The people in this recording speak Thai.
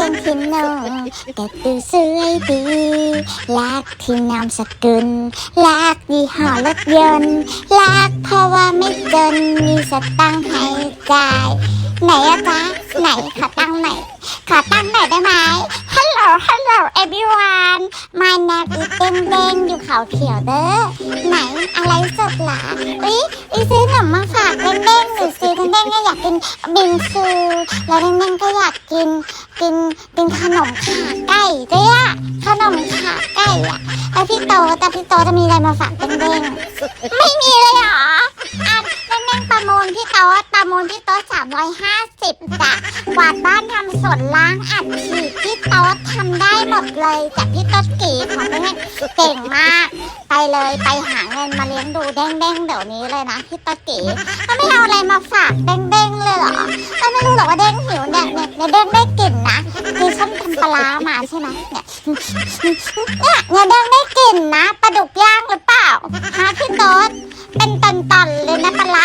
เกงที่นุ่งแต่ดูสวยดีลักที่นามสกุลลักยี่ห้อรถยนต์ลักเพราะว่าไม่จนมีสตังค์ให้จ่ายไหนอะจ๊ะไหนขอตังค์หน่อยขอตังค์หน่อยได้ไหม Hello Hello everyone My name is เด้งเด้งอยู่เขาเขียวเด้อ ไหนอะไรสดหลาอุ๊ยอีซื้อขนมมาฝากเด้งเด้งหรือซื้อเด้งเด้งก็อยากกินบิงซู แล้วเด้งเด้งก็อยากกินกินกินขนมขาไก่ด้วยอะขนมขาไก่อะแล้วพี่โตแต่พี่โตจะมีอะไรมาฝากเด้งเด้งไม่มีเลยเหรออะเด้งเด้งประมูลพี่โตประมูลพี่โตสามร้อยห้าสิบจ้ะกวาดบ้านทำสวนล้างอัดฉีดพี่โตทำได้หมดเลยจากพี่โตกีของเด้งเด้งเก่งมาก เลยไปหาเงินมาเลี้ยงดูเด้งเด้งเดี๋ยวนี้เลยนะพี่ตะกี้ก็ไม่เอาอะไรมาฝากเด้งเด้งเลยเหรอก็ไม่รู้หรอกว่าเด้งหิวเนี่ยเนี่ยเนี่ยเด้งได้กลิ่นนะคือฉันทำปลาร้ามาใช่ไหมเนี่ยเนี่ยเนี่ยเด้งได้กลิ่นนะปลาดุกย่างหรือเปล่าฮะพี่โต๊ดเป็นตอนๆเลยนะปลาร้า